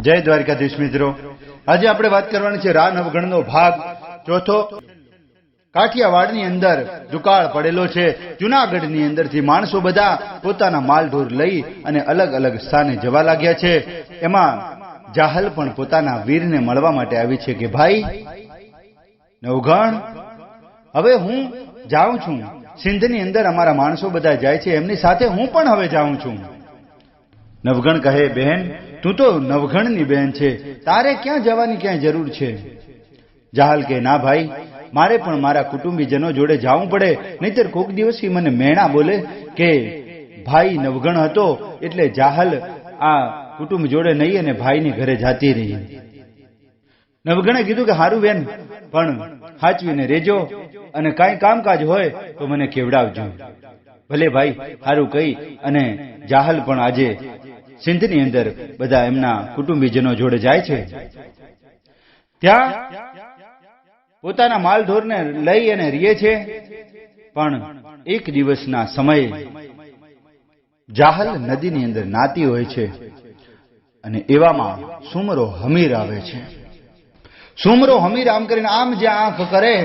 જય દ્વારકાધીશ મિત્રો. આજે આપણે વાત કરવાની છે રા નવગણનો ભાગ. ચોથો, કાઠિયાવાડની અંદર દુકાળ પડેલો છે. જુનાગઢની અંદરથી માણસો બધા પોતાના માલઢોર લઈ અને અલગ અલગ સ્થાને જવા લાગ્યા છે. એમાં જાહલ પણ પોતાના વીરને મળવા માટે આવી છે કે ભાઈ, નવઘણ, હવે હું જાઉં છું. સિંધની અંદર અમારા માણસો બધા જાય છે. એમની સાથે હું પણ હવે જાઉં છું. નવગણ કહે, બહેન, તું તો નવગણની બહેન છે. તારે ક્યાં જવાની ક્યાંય જરૂર છે? જાહલ કે ના ભાઈ, મારે પણ મારા કુટુંબીજનો જોડે જવું પડે. નહીતર કોક દિવસથી મને મેણા બોલે કે, ભાઈ નવગણ હતો એટલે જાહલ આ કુટુંબ જોડે નહીં અને ભાઈની ઘરે જાતી રહી. નવગણે કીધું કે, હારું બેન, પણ હાચવીને રેજો અને કાંઈ કામકાજ હોય તો મને કેવડાવજો. ભલે ભાઈ, હારું કહી અને જાહલ પણ આજે સિંધની અંદર બધા એમના કુટુંબીજનો જોડે જાય છે. ત્યાં પોતાના માલઢોરને લઈ અને રીએ છે. પણ એક દિવસના સમયે જાહલ નદીની અંદર નાતી હોય છે અને એવામાં સુમરો હમીર આવે છે. સુમરો હમીર આમ કરીને આમ જ્યાં આંખ કરે,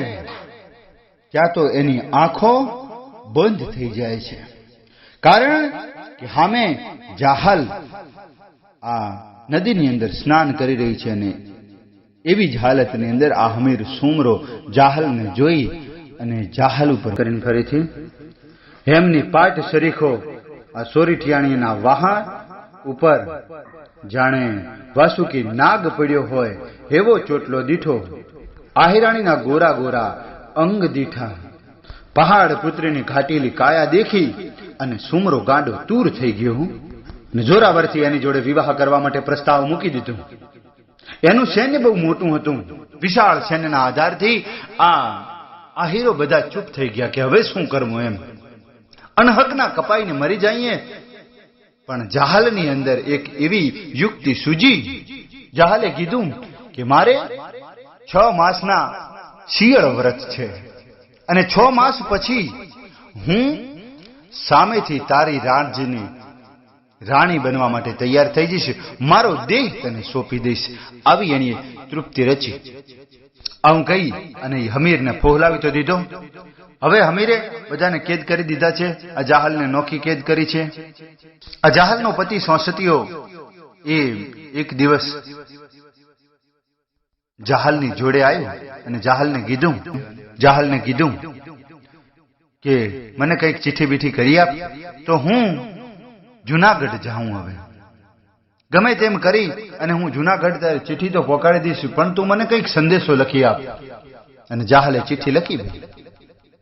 ત્યાં તો એની આંખો બંધ થઈ જાય છે. કારણ કે હામે જાહલ આ નદીની અંદર સ્નાન કરી રહી છે અને એવી જ હાલતની અંદર આ હમીર સુમરો જાહલને જોઈ અને જાહલ ઉપર કરીને ફરીથી, હેમની પાટ શરીખો, આ સોરીઠિયાણીના વાહન ઉપર જાણે વાસુકી નાગ પડ્યો હોય એવો ચોટલો દીઠો આહિરાણીના ગોરા ગોરા અંગ દીઠા. પહાડ પુત્રીની ઘાટીલી કાયા દેખી અને સુમરો ગાંડો તૂર થઈ ગયો હું અને જોરાવરથી એની જોડે વિવાહ કરવા માટે પ્રસ્તાવ મૂકી દીધો. એનું સૈન્ય બહુ મોટું હતું. વિશાળ સૈન્યના આધારથી આ આ હીરો બધા ચૂપ થઈ ગયા કે હવે શું કરવું એમ. અનહકના કપાઈને મરી જઈએ. પણ જહાલની અંદર એક એવી યુક્તિ સૂજી. જહાલે કીધું કે મારે છ માસના શિયળ વ્રત છે. અને છ માસ પછી હું સામેથી તારી રાજ્યની રાણી બનવા માટે તૈયાર થઈ જઈશ. મારો દેહ તને સોંપી દઈશ. આવી એણીએ તૃપ્તિ રચી. આવું કહી અને હમીરને ફોહલાવી તો દીધો. હવે હમીરે બધાને કેદ કરી દીધા છે. અજાહલને જાહલને નોખી કેદ કરી છે. અજાહલનો પતિ સોંસતીઓ એ એક દિવસ જાહલની જોડે આવ્યો અને જાહલને કીધું જાહલને કીધું કે મને કંઈક ચીઠી બીઠી કરી આપ, તો હું જુનાગઢ જાઉં હવે. ગમે તેમ કરી અને હું જુનાગઢ ચિઠ્ઠી તો પહોંચાડી દઈશ, પણ તું મને કંઈક સંદેશો લખી આપ. અને જાહલે ચિઠ્ઠી લખી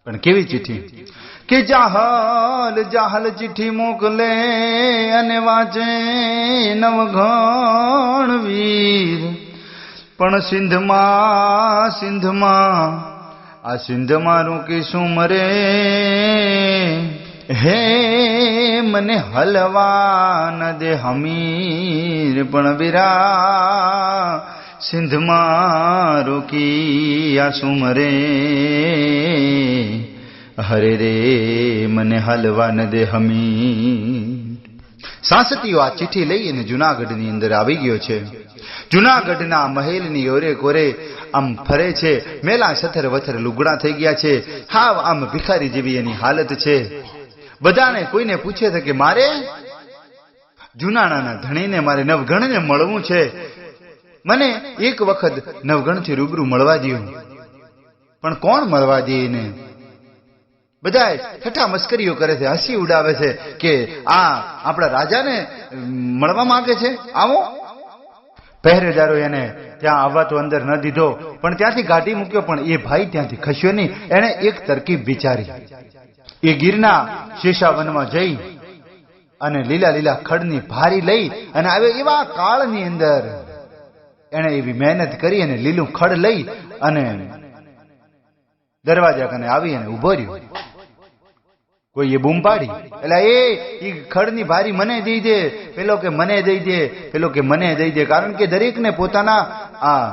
પણ કેવી ચિઠ્ઠી? કે જાહલ જાહલ ચિઠ્ઠી મોકલે અને વાંચે નવઘણ વીર. પણ સિંધમાં સિંધમાં આ સિંધમાં રૂકી શું મરે. હે, મને હલવા ન દે હમીર, પણ વિરા સિંધમાં રોકી આ સુમરે હરે રે, મને હલવા ન દે હમીર. સાંસતીઓ આ ચિઠ્ઠી લઈ અને જુનાગઢની અંદર આવી ગયો છે. જુનાગઢના મહેલની ઓરે કોરે આમ ફરે છે. મેલા સથર વથર લુગડા થઈ ગયા છે. હાવ આમ ભિખારી જેવી એની હાલત છે. બધાને કોઈને પૂછે છે કે મારે? જુનાણાના ધણીને મારે નવગણને મળવું છે. મને એક વખત નવગણથી રૂબરૂ મળવા દઉં પણ કોણ મળવા દે એને? બધા છઠ્ઠા મસ્કરીઓ કરે છે, હસી ઉડાવે છે કે આ આપણા રાજાને મળવા માંગે છે? આવો. પહેરેદારો એને ત્યાં આવવા તો અંદર ન દીધો, પણ ત્યાંથી ગાડી મૂક્યો, પણ એ ભાઈ ત્યાંથી ખસ્યો નહીં. એણે એક તરકીબ વિચારી. એ ગીરના શેષાવનમાં જઈ અને લીલા લીલા ખડની ભારી લઈ અને આવે એવા કાળની અંદર એણે એવી મહેનત કરી અને લીલું ખડ લઈ અને દરવાજા કને આવી અને ઊભો રહ્યો. કોઈ એ બૂમ પાડી? એટલે એ, ઈ ખડની ભારી મને દઈ દે, પેલો કે મને દઈ દે, પેલો કે મને દઈ દે. કારણ કે દરેકને પોતાના આ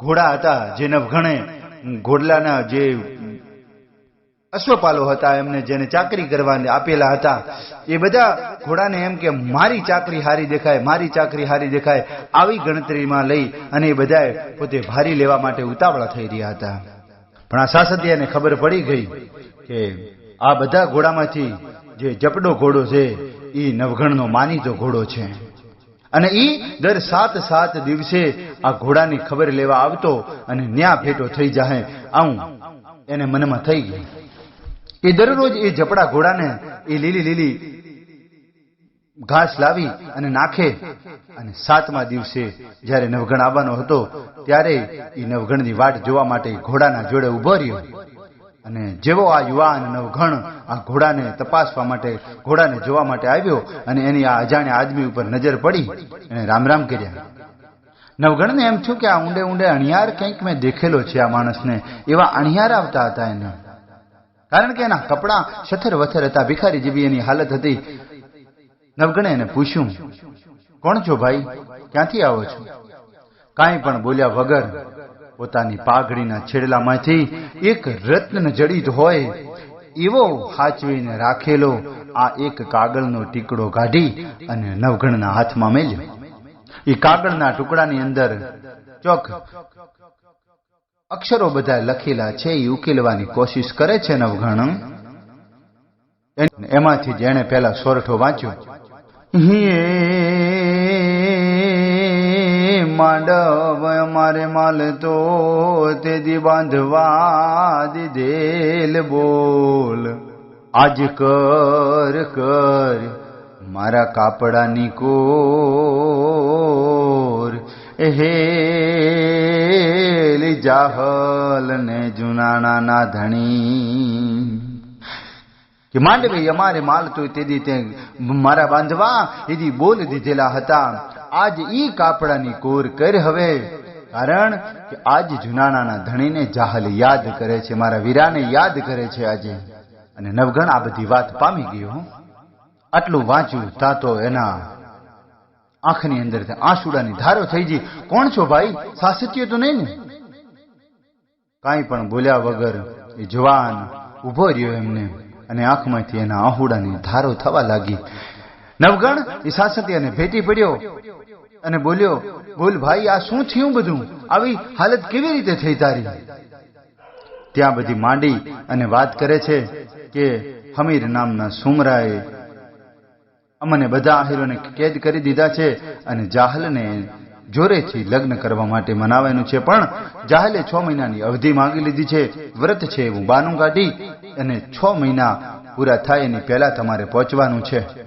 ઘોડા હતા જે નવઘણે ઘોડલાના જે અશ્વપાલો હતા, એમને જેને ચાકરી કરવાને આપેલા હતા, એ બધા ઘોડાને એમ કે, મારી ચાકરી હારી દેખાય, મારી ચાકરી હારી દેખાય. આવી ગણતરીમાં લઈ અને એ બધાએ પોતે ભારી લેવા માટે ઉતાવળા થઈ રહ્યા હતા. પણ આ સાસદિયાને ખબર પડી ગઈ કે આ બધા ઘોડામાંથી જે જપડો ઘોડો છે એ નવઘણનો માનીતો ઘોડો છે. અને એ દર સાત સાત દિવસે આ ઘોડાની ખબર લેવા આવતો અને ન્યા ભેટો થઈ જાય આવું એને મનમાં થઈ ગયું એ દરરોજ એ જપડા ઘોડાને એ લીલી લીલી ઘાસ લાવી અને નાખે. અને સાતમા દિવસે જ્યારે નવગણ આવવાનો હતો, ત્યારે એ નવગણની વાટ જોવા માટે ઘોડાના જોડે ઊભો રહ્યો. અને જેવો આ યુવાન નવઘણ આ ઘોડાને તપાસવા માટે, ઘોડાને જોવા માટે આવ્યો અને એની આ અજાણ્યા આદમી ઉપર નજર પડી એને રામ રામ કર્યા. નવગણને એમ થયું કે આ ઊંડે ઊંડે અણિયાર કંઈક મેં દેખેલો છે આ માણસને, એવા અણિયાર આવતા હતા એને. કારણ કે એના કપડાં છથર વથર હતા, ભિખારી જેવી એની હાલત હતી. નવગણે એને પૂછ્યું, કોણ છો ભાઈ? ક્યાંથી આવો છો? કાંઈ પણ બોલ્યા વગર પોતાની પાઘડીના છેડલામાંથી એક રત્ન જડિત હોય, એવો હાચવીને રાખેલો આ એક કાગળનો ટીકડો કાઢી અને નવઘણના હાથમાં મેલ્યો. એ કાગળના ટુકડાની અંદર ચોક અક્ષરો બધા લખેલા છે, એ ઉકેલવાની કોશિશ કરે છે નવઘણ એમાંથી જેણે પેલા સોરઠો વાંચ્યો, હે માંડવ, અમારે માલ તો તેદી બાંધવા દીધેલ બોલ. આજ કર કર, મારા કાપડાની કોર. હે જાહલ ને જુનાણા ધણી. કે માંડવી અમારે માલ તો તેદી તે મારા બાંધવા એદી બોલ દીધેલા હતા. આજ ઈ કાપડાની કોર કર હવે. કારણ કે આજ જુનાણાના ધણીને જાહલ યાદ કરે છે, મારા વીરાને યાદ કરે છે આજે. અને નવગણ આ બધી વાત પામી ગયો આટલું વાંચ્યું તા તો એના આંખની અંદર આંસુડાની ધારો થઈ ગઈ. કોણ છો ભાઈ? સાસત્ય તો નહીં ને? કાંઈ પણ બોલ્યા વગર એ જવાન ઊભો રહ્યો એમને અને આંખમાંથી એના આહુડાની ધારો થવા લાગી. નવગણ, એ સાસતિયાને ભેટી પડ્યો. અને બોલ્યો, બોલ ભાઈ, આ શું થયું બધું? આવી હાલત કેવી રીતે થઈ તારી? ત્યાં બધી માંડી અને વાત કરે છે કે હમીર નામના સુમરાએ અમને બધા આહિરોને કેદ કરી દીધા છે અને જાહલને જોરેથી લગ્ન કરવા માટે મનાવેનું છે. પણ જાહલે છ મહિનાની અવધિ માંગી લીધી છે. વ્રત છે એવું બાનું કાઢી અને છ મહિના પૂરા થાય એની પહેલા તમારે પહોંચવાનું છે.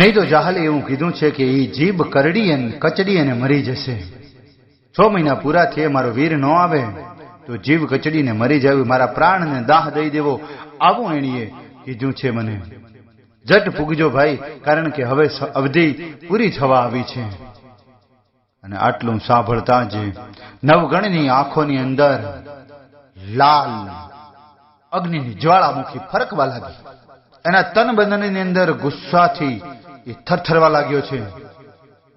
નહીં તો જાહલે એવું કીધું છે કે એ જીભ કરડી અને કચડી અને મરી જશે. છ મહિના પૂરા થયે મારો વીર ન આવે, તો જીવ કચડીને મરી જાય મારા પ્રાણને દાહ દઈ દેવો. આવું એણીએ કીધું છે મને. જટ પૂગજો ભાઈ, કારણ કે હવે અવધિ પૂરી થવા આવી છે. અને આટલું સાંભળતા જ નવગણની આંખોની અંદર લાલ અગ્નિની જ્વાળામુખી ફરકવા લાગી. એના તન બંધનની અંદર ગુસ્સાથી એ થરથરવા લાગ્યો છે.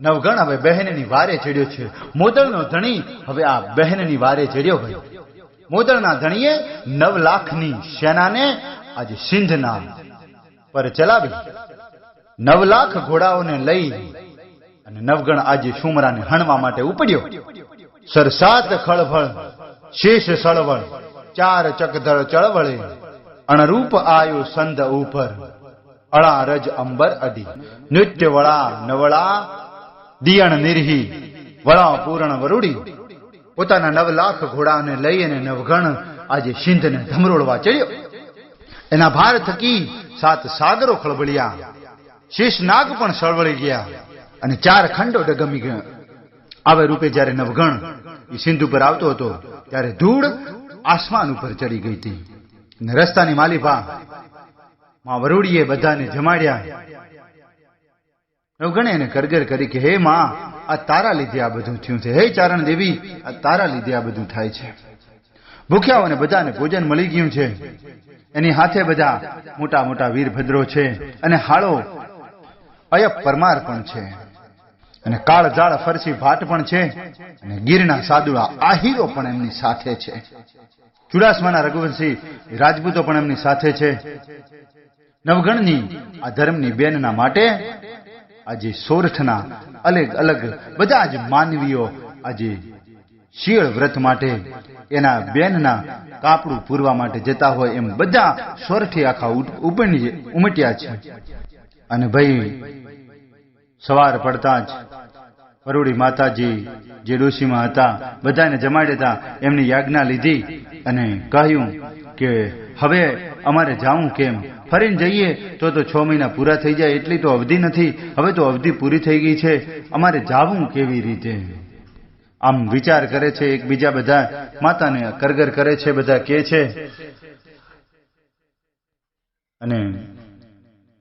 નવગણ હવે બહેનની વારે ચડ્યો છે. મોદળનો ધણી હવે આ બહેનની વારે ચડ્યો ભાઈ મોદળના ધણીએ નવ લાખની સેનાને આજે સિંધના પર ચલાવી. નવ લાખ ઘોડાઓને લઈ અને નવગણ આજે સુમરાને હણવા માટે ઉપડ્યો. સરસાત ખળભળ, શેષ સળવળ, ચાર ચકધળ ચળવળે, અણરૂપ આયો સંધ ઉપર અળા રજ અંબર અડી નૃત્ય વળા નવળા, દિયણ નિરહી, વળા પૂર્ણ વરુડી. પોતાના નવ લાખ ઘોડાને લઈ નવગણ આજે સિંધને ધમરોળવા ચડ્યો. એના ભાર થકી સાત સાગરો ખળબળ્યા. શેષ નાગ પણ સળવળી ગયા અને ચાર ખંડો ડગમી ગયા. આવે રૂપે જ્યારે નવગણ એ સિંધુ પર આવતો હતો, ત્યારે ધૂળ આસમાન ઉપર ચડી ગઈ હતી. રસ્તાની માલિપા માં વરુડીએ બધાને જમાડ્યા. નવગણે એને કરગર કરી કે, હે માં, આ તારા લીધે આ બધું થયું છે. હે ચારણ દેવી, આ તારા લીધે આ બધું થાય છે. ભૂખ્યાઓને બધાને ભોજન મળી ગયું છે. એની હાથે બધા મોટા મોટા વીરભદ્રો છે અને હાળો અયપ પરમાર પણ છે. અને કાળ જાળ ફરસી ભાટ પણ છે અને ગીરના સાદુડા આહીરો પણ એમની સાથે છે. ચુડાસમાના રઘુવંશી રાજપૂતો પણ એમની સાથે છે. નવગણની આ ધર્મની બેનના માટે આજે સોરઠના અલગ અલગ બધા જ માનવીઓ આજે શિયળ વ્રત માટે એના બેનના કાપડું પૂરવા માટે જતા હોય એમ બધા સોરઠી આખા ઉમટ્યા છે. અને ભાઈ સવાર પડતા જ પરોડી માતાજી જે ડોશીમાં હતા, બધાને જમાડ્યા એમની યાજ્ઞા લીધી અને કહ્યું કે હવે અમારે જાવું કેમ? ફરીને જઈએ તો તો છ મહિના પૂરા થઈ જાય, એટલી તો અવધિ નથી. હવે તો અવધિ પૂરી થઈ ગઈ છે. અમારે જાવું કેવી રીતે? આમ વિચાર કરે છે, એકબીજા બધા માતાને કરગર કરે છે, બધા કે છે. અને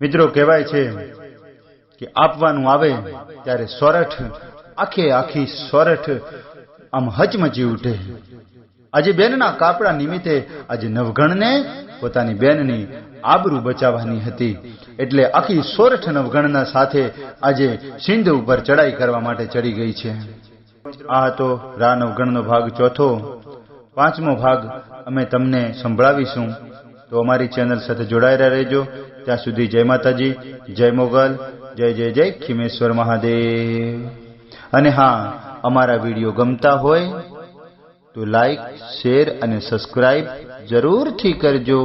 મિત્રો કહેવાય છે કે આપવાનું આવે ત્યારે સોરઠ આખે આખી સોરઠ આમ હચમચી ઉઠે. આજે બેનના કાપડા નિમિત્તે આજે નવગણને પોતાની બેનની આબરૂ બચાવવાની હતી. એટલે આખી સોરઠ નવગણના સાથે આજે સિંધ ઉપર ચડાઈ કરવા માટે ચડી ગઈ છે. આ હતો રા નવગણનો ભાગ ચોથો. પાંચમો ભાગ અમે તમને સંભળાવીશું. તો અમારી ચેનલ સાથે જોડાયેલા રહેજો. ત્યાં સુધી જય માતાજી, જય મોગલ, જય જય જય ખીમેશ્વર મહાદેવ. અને હા, અમારા વીડિયો ગમતા હોય તો લાઈક શેર અને સબસ્ક્રાઈબ જરૂરથી કરજો.